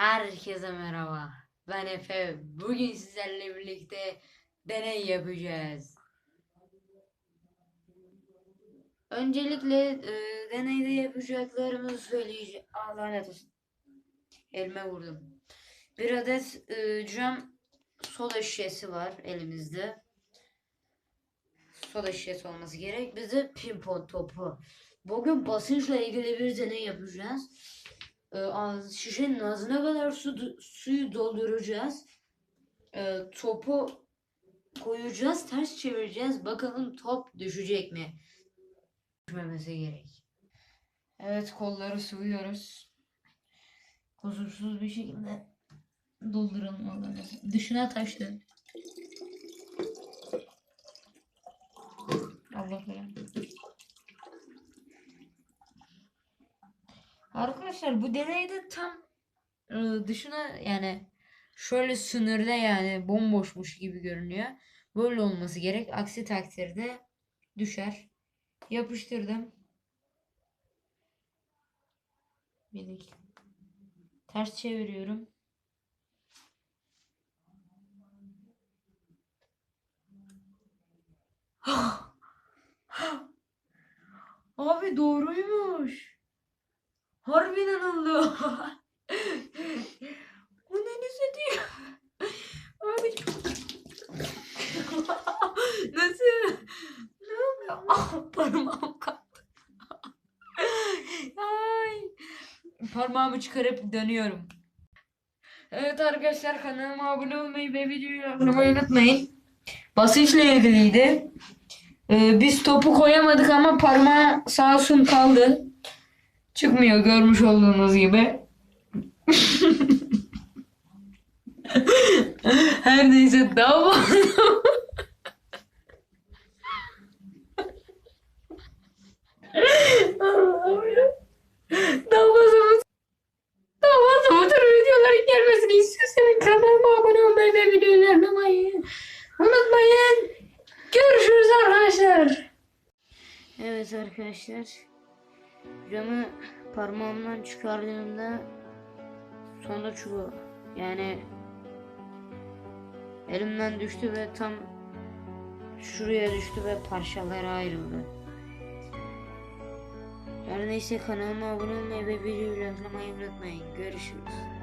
Herkese merhaba. Ben Efe. Bugün sizlerle birlikte deney yapacağız. Öncelikle e, deneyde yapacaklarımızı söyleyeceğim. Aa lanet olsun. Elime vurdum. Bir adet e, cam soda şişesi var elimizde. Soda şişesi olması gerek. Bir de pimpon topu. Bugün basınçla ilgili bir deney yapacağız. Ee, şişenin ağzına kadar su, suyu dolduracağız. Ee, topu koyacağız, ters çevireceğiz. Bakalım top düşecek mi? Düşmemesi gerek. Evet, kolları sıvıyoruz. Kusursuz bir şekilde dolduralım onları. Dışına taştı. Allah belanı. Arkadaşlar bu deneyde tam e, dışına yani şöyle sınırda yani bomboşmuş gibi görünüyor. Böyle olması gerek. Aksi takdirde düşer. Yapıştırdım. Bir. Ters çeviriyorum. Abi doğruymuş. Harbiden oldu. Bu ne diyor? Abi Nasıl? Ne oluyor? Ah parmağım kalktı. Ay. Parmağımı çıkarıp dönüyorum. Evet arkadaşlar kanalıma abone olmayı ve videoyu like unutmayın. Basınçla ilgiliydi. Ee, biz topu koyamadık ama parmağı sağ olsun kaldı. Çıkmıyor görmüş olduğunuz gibi. Her neyse daha fazla. daha fazla daha fazla bu tür videoların gelmesini istiyorsanız kanalıma abone olmayı ve videoyu unutmayın. Unutmayın. Görüşürüz arkadaşlar. Evet arkadaşlar. Camı parmağımdan çıkardığımda sonuç bu. Yani elimden düştü ve tam şuraya düştü ve parçalara ayrıldı. Her neyse kanalıma abone olmayı ve videoyu likelamayı unutmayın. Görüşürüz.